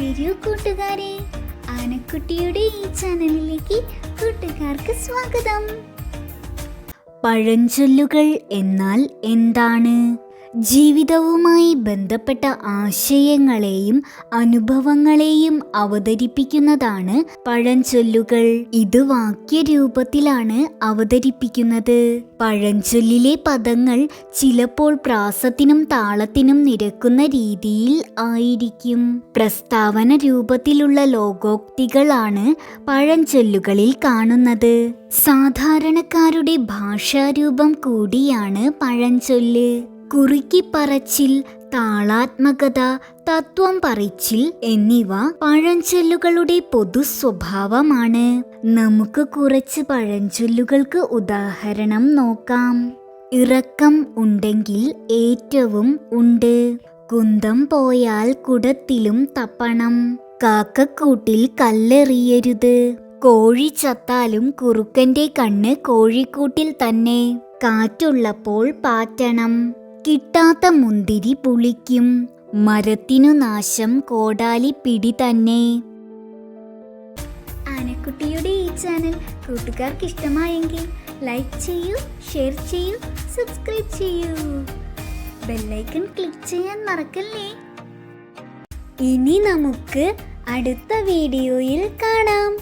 വരൂ കൂട്ടുകാരെ. ആനക്കുട്ടിയുടെ ഈ ചാനലിലേക്ക് കൂട്ടുകാർക്ക് സ്വാഗതം. പഴഞ്ചൊല്ലുകൾ എന്നാൽ എന്താണ്? ജീവിതവുമായി ബന്ധപ്പെട്ട ആശയങ്ങളെയും അനുഭവങ്ങളെയും അവതരിപ്പിക്കുന്നതാണ് പഴഞ്ചൊല്ലുകൾ. ഇത് വാക്യരൂപത്തിലാണ് അവതരിപ്പിക്കുന്നത്. പഴഞ്ചൊല്ലിലെ പദങ്ങൾ ചിലപ്പോൾ പ്രാസത്തിനും താളത്തിനും നിരക്കുന്ന രീതിയിൽ ആയിരിക്കും. പ്രസ്താവന രൂപത്തിലുള്ള ലോകോക്തികളാണ് പഴഞ്ചൊല്ലുകളിൽ കാണുന്നത്. സാധാരണക്കാരുടെ ഭാഷാരൂപം കൂടിയാണ് പഴഞ്ചൊല്ല്. കുറുക്കിപ്പറച്ചിൽ താളാത്മകത തത്വം പറിച്ചിൽ എന്നിവ പഴഞ്ചൊല്ലുകളുടെ പൊതു സ്വഭാവമാണ് നമുക്ക് കുറച്ച് പഴഞ്ചൊല്ലുകൾക്ക് ഉദാഹരണം നോക്കാം. ഇറക്കം ഉണ്ടെങ്കിൽ ഏറ്റവും ഉണ്ട്. കുന്തം പോയാൽ കുടത്തിലും തപ്പണം. കാക്കക്കൂട്ടിൽ കല്ലെറിയരുത്. കോഴി ചത്താലും കുറുക്കന്റെ കണ്ണ് കോഴിക്കൂട്ടിൽ തന്നെ. കാറ്റുള്ളപ്പോൾ പാറ്റണം. കിട്ടാത്ത മുന്തിരി പുളിക്കും. മരത്തിനു നാശം കോടാലി പിടി തന്നെ. ആനക്കുട്ടിയുടെ ഈ ചാനൽ കൂട്ടുകാർക്ക് ഇഷ്ടമായെങ്കിൽ ലൈക്ക് ചെയ്യൂ ഷെയർ ചെയ്യൂ സബ്സ്ക്രൈബ് ചെയ്യൂ. ബെല്ലൈക്കൺ ക്ലിക്ക് ചെയ്യാൻ മറക്കല്ലേ? ഇനി നമുക്ക് അടുത്ത വീഡിയോയിൽ കാണാം.